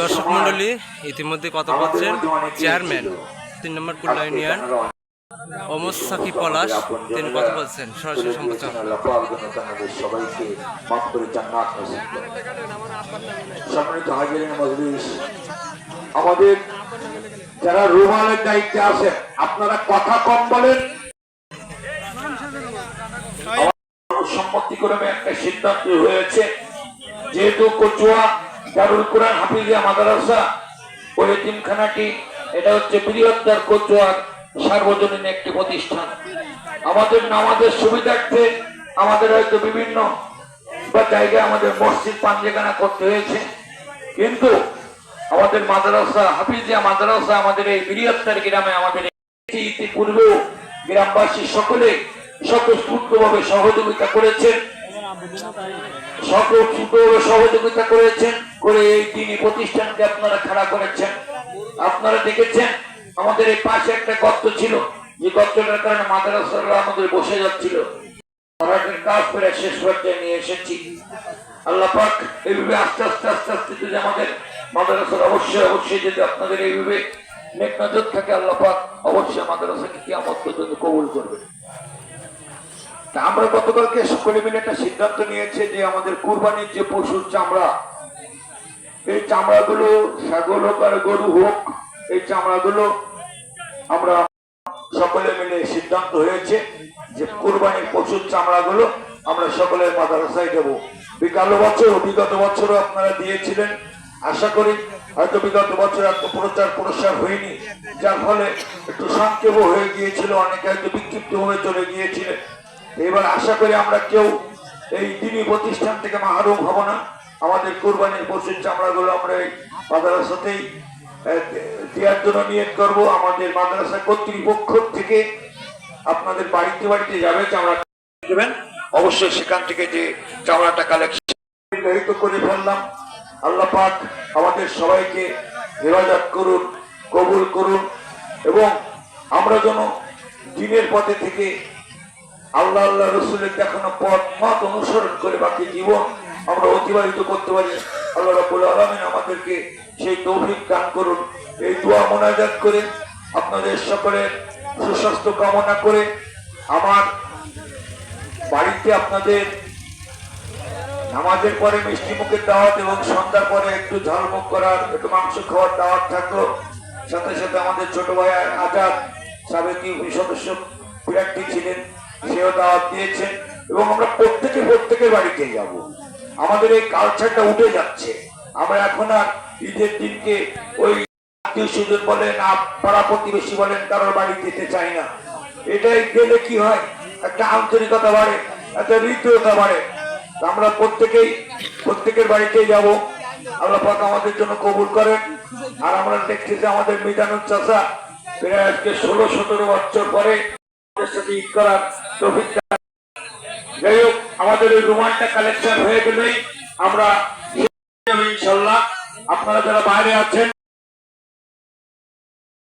দর্শক মন্ডলী ইতিমধ্যে কথা বলছেন চেয়ারম্যান তিন নম্বর কুল্লা ইউনিয়ন অমর সাকি পলাশ তিনি কথা বলছেন সরাসরি সম্প্রচার সবাইকে মাফ করে জান্নাত সম্মানিত হাজিরিন মজলিস আমাদের যারা রুমালের দায়িত্বে আছেন আপনারা কথা কম বলেন। সম্মতিক্রমে একটা সিদ্ধান্ত হয়েছে যেহেতু কচুয়া সার্বজনীন একটি প্রতিষ্ঠান। আমাদের নামাজের সুবিধার্থে আমাদের হয়তো বিভিন্ন বা জায়গায় আমাদের মসজিদ পাঞ্জেখানা করতে হয়েছে। কিন্তু আমাদের মাদ্রাসা, হাফিজিয়া মাদ্রাসা আমাদের এই বৃহত্তর গ্রামে আমাদের ইতিপূর্বেও গ্রামবাসী সকলে স্বতঃস্ফূর্তভাবে সহযোগিতা করেছেন। সকল ছোটভাবে সহযোগিতা করেছেন, করে এই তিনি প্রতিষ্ঠানকে আপনারা খাড়া করেছেন। আপনারা দেখেছেন, আমাদের এই পাশে একটা গর্ত ছিল। গর্তটার কারণে আমাদের বসে যাচ্ছিল। আস্তে আস্তে আস্তে আস্তে আমাদের অবশ্যই অবশ্যই যদি আপনাদের আল্লাহ পাক অবশ্যই কবুল করবে তা আমরা গতকালকে সকলে মিলে একটা সিদ্ধান্ত নিয়েছে যে আমাদের কুরবানির যে পশুর চামড়া, এই চামড়াগুলো ছাগল হোক আর গরু হোক, এই চামড়াগুলো আমরা সকলে মিলে সিদ্ধান্ত হয়েছে যে কুরবানির পশুর চামড়াগুলো আমরা সকলের মাদ্রাসায় দেব। বিগত বছর, বিগত বছরও আপনারা দিয়েছিলেন। আশা করি হয়তো বিগত বছর এত প্রচার প্রসার হয়নি, যার ফলে একটু সংক্ষেপ হয়ে গিয়েছিল, অনেকে হয়তো বিক্ষিপ্ত হয়ে চলে গিয়েছিলেন। এবার আশা করি আমরা কেউ এই দিনী প্রতিষ্ঠান থেকে মাহরুম হব না। আমাদের কোরবানির পশুর চামড়াগুলো আমরা এই মাদ্রাসাতেই দেওয়ার জন্য নিয়োগ করব। আমাদের মাদ্রাসা কর্তৃপক্ষ থেকে আপনাদের বাড়িতে বাড়িতে যাবে, চামড়া দেবেন। অবশ্যই সেখান থেকে যে চামড়াটা কালেকশন নির্ধারিত করে ফেললাম। আল্লাহ পাক আমাদের সবাইকে হেফাজত করুন, কবুল করুন এবং আমরা যেন দিনের পথে থেকে আল্লাহ আল্লাহ রসুলের দেখানো পথ মত অনুসরণ করে বাকি জীবন আমরা অতিবাহিত করতে পারি। আল্লাহ রাবুল আলমিন আমাদেরকে সেই তৌফিক দান করুন, এই দোয়া মোনাজাত করে আপনাদের সকলের সুস্বাস্থ্য কামনা করে আমার বাড়িতে আপনাদের নামাজের পরে মিষ্টি মুখের দাওয়াত এবং সন্ধ্যার পরে একটু ঝালমুখ করার, একটু মাংস খাওয়ার দাওয়াত থাকল। সাথে সাথে আমাদের ছোট ভাই আজাদ সাবেক সদস্য প্রার্থী ছিলেন। সেও দাওয়াত দিয়েছেন এবং আমরা প্রত্যেকে প্রত্যেকের বাড়িতে যাব। আমাদের এই কালচারটা উঠে যাচ্ছে। আমরা এখন আর ঈদের দিনকে ওই আত্মীয় স্বজন বলেন পাড়া প্রতিবেশী বলেন, কারোর বাড়ি যেতে চাই না। এটাই গেলে কি হয়? একটা আন্তরিকতা বাড়ে, একটা হৃদয়তা বাড়ে। আমরা প্রত্যেকেই প্রত্যেকের বাড়িতেই যাব। আল্লাহ পাক আমাদের জন্য কবুল করেন। আর আমরা দেখছি যে আমাদের মিজানুর চাষা প্রায় আজকে ষোলো সতেরো বছর পরে যাই হোক আমাদের ওই কালেকশন হয়ে গেলেই আমরা ইনশাল্লাহ আপনারা যারা বাইরে আছেন